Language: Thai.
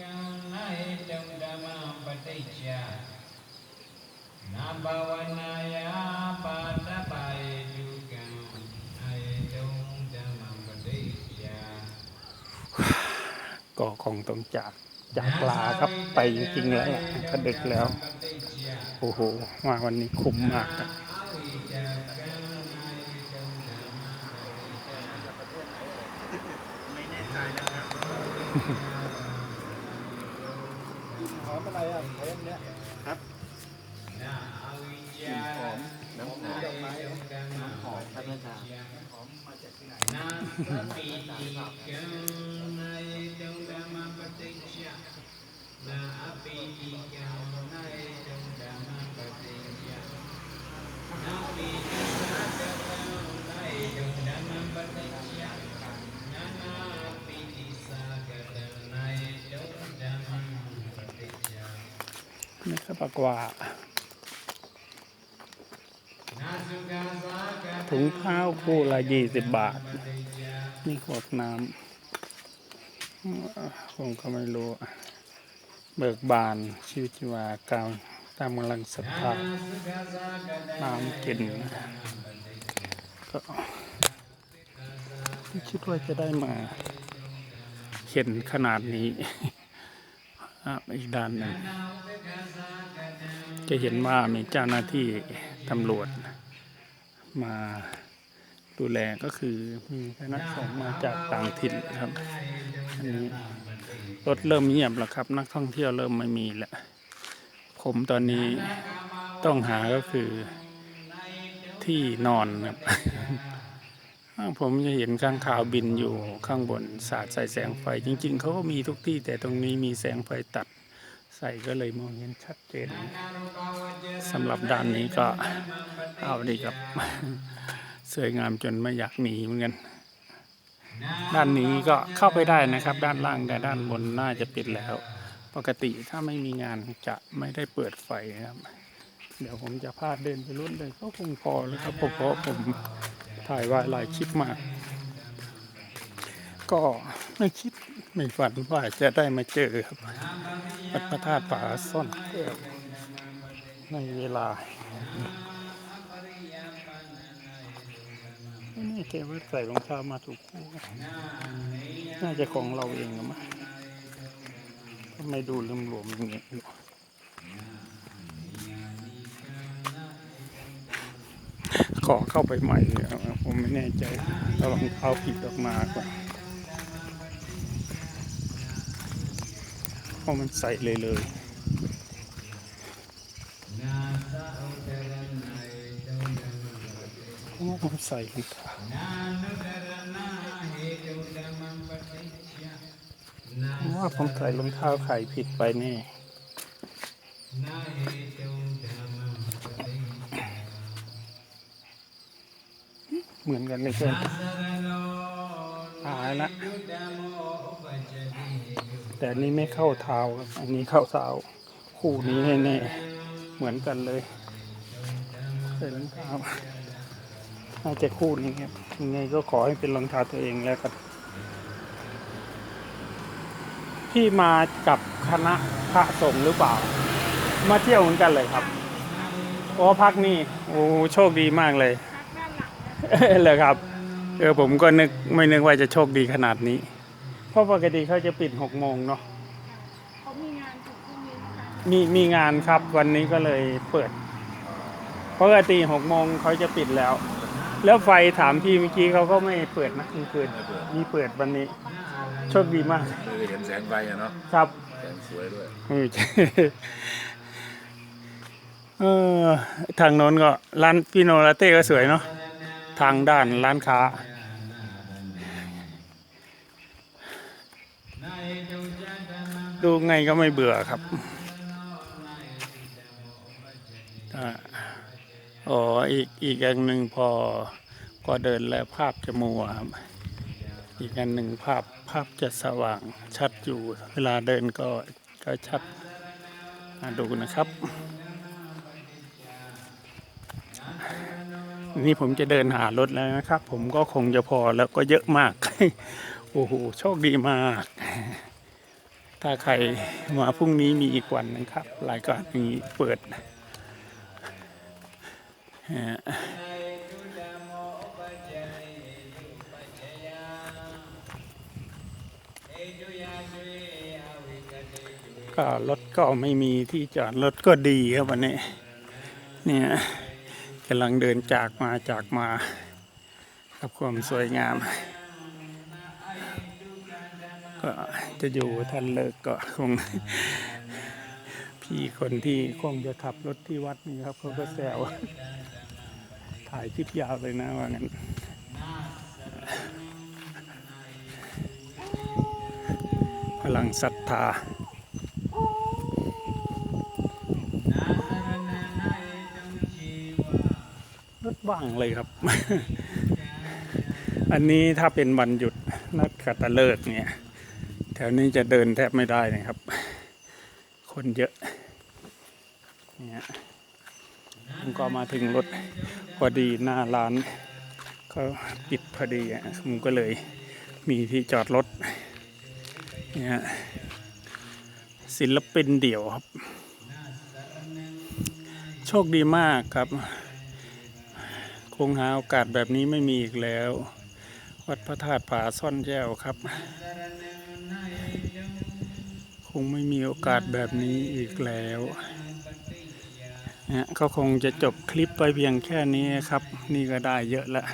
กังไอตุงธรรมปฏิจาก็คงต้องจากจากลาครับไปจริงๆแล้วล่ะก็ดึกแล้ว โอ้โหมาวันนี้คุ้มมากครับหอำอะไรอะหอมเนี้ยนาอวิชาหอมน้ำหอมดอกไม้น้ำหอมครับอาจารย์นาสปิติกังไอตุงดามปฏิจานาปีติกังไอตุงธรรมปฏิจานาปิติสัจกังไอตุงธรรมปฏิจานานาปิติสัจกังไอตุงธรรมปฏิจา นี่ก็บอกว่าถุงข้าวคู่ละยี่สิบบาท นี่ขวดน้ำอืมผมก็ไม่รู้ เบิกบานชีวิตชีวากาวตามกำลังศรัทธาน้ำกินก็ไม่คิดว่าจะได้มาเห็นขนาดนี้อีกด้านหนึ่ง จะเห็นว่ามีเจ้าหน้าที่ตำรวจมาดูแลก็คือมีคณะสงฆ์มาจากต่างถิ่นครับอันนี้รถเริ่มเงียบแล้วครับ นักท่องเที่ยวเริ่มไม่มีแล้วผมตอนนี้ต้องหาก็คือที่นอนครับ ผมจะเห็นข้างข่าวบินอยู่ข้างบนสาดใส่แสงไฟ จริง ๆเขาก็มีทุกที่แต่ตรงนี้มีแสงไฟตัด ใส่ก็เลยมองเห็นชัดเจนสำหรับด้านนี้ก็เอาดีครับสวยงามจนไม่อยากหนีเหมือนกัน ด้านนี้ก็เข้าไปได้นะครับ ด้านล่างแต่ด้านบนน่าจะปิดแล้ว ปกติถ้าไม่มีงานจะไม่ได้เปิดไฟนะครับ เดี๋ยวผมจะพาเดินไปรุ่นเลยก็คงพอแล้วครับเพราะเพราะผมถ่ายไว้หลายคลิปมาก ก็ไม่คิดไม่ฝันว่าจะได้มาเจอครับ วัดพระธาตุป่าซ่อนแก้วในเวลาไม่แน่ว่าใส่รองเท้ามาถูกคู่น่าจะของเราเองนะมั้งทำไมดูหลวมอย่างนี้อยู่ขอเข้าไปใหม่ ผมไม่แน่ใจเอารองเท้าผิดออกมาก่อน เพราะมันใส่เลยเลยเพราวผมใส่เท้าเพราะว่าผมใส่รองเท้าไข่ผิดไปแน่เหมือนกันเลยเพื่อนหายละ แต่อันนี้ไม่เข้าเท้าครับอันนี้เข้าเท้าคู่นี้แน่ๆเหมือนกันเลยใส่รองเท้าน่าจะคู่นี้ครับยังไงก็ขอให้เป็นรองเท้าตัวเองแล้วกันพี่มากับคณะพระสงฆ์หรือเปล่า มาเที่ยวเหมือนกันเลยครับโอ้พักนี่โอ้โชคดีมากเลยเลยครับเออผมก็นึกไม่นึกว่าจะโชคดีขนาดนี้ เพราะปกติเขาจะปิดหกโมงเนาะเขามีงานถึงพรุ่งนี้นะคะมีมีงานครับวันนี้ก็เลยเปิดปกติหกโมงเขาจะปิดแล้ว แล้วไฟถามพี่เมื่อกี้เขาก็ไม่เปิดนะกลางคืนมีเปิดวันนี้โชคดีมากเคยเห็นแสงไฟอะเนาะครับ แสงสวยด้วยเออเออทางโน้นก็ร้านพี่โนลาเต้ก็สวยเนาะทางด้านร้านค้า ดูไงก็ไม่เบื่อครับอ๋ออีกอีกอย่างหนึ่งพอก็เดินแล้วภาพจะมัวครับอีกอันหนึ่งภาพภาพจะสว่างชัดอยู่ เวลาเดินก็ก็ชัดมาดูนะครับ นี่ผมจะเดินหารถแล้วนะครับ ผมก็คงจะพอแล้วก็เยอะมาก โอ้โห โชคดีมาก ถ้าใครมาพรุ่งนี้มีอีกวันนึงครับ รายการนี้เปิดก็รถก็ไม่มีที่จอดรถก็ดีครับวันนี้ เนี่ยกำลังเดินจากมาจากมา กับความสวยงาม ก็จะอยู่ท่านเลิกก็คงพี่คนที่คงจะขับรถที่วัดนี่ครับเขาก็แซวถ่ายคลิปยาวเลยนะว่างั้นพลังศรัทธารถว่างเลยครับ อันนี้ถ้าเป็นวันหยุดนัดขัตฤกษ์เนี่ย แถวนี้จะเดินแทบไม่ได้นะครับ คนเยอะเนี่ยผมก็มาถึงรถพอดีหน้าร้านเขาปิดพอดีอะผมก็เลยมีที่จอดรถเนี่ยศิลปินเดี่ยวครับ โชคดีมากครับ คงหาโอกาสแบบนี้ไม่มีอีกแล้ว วัดพระธาตุผาซ่อนแก้วครับ งไม่มีโอกาสแบบนี้อีกแล้วนะก็คงจะจบคลิปไปเพียงแค่นี้ครับ นี่ก็ได้เยอะแล้ว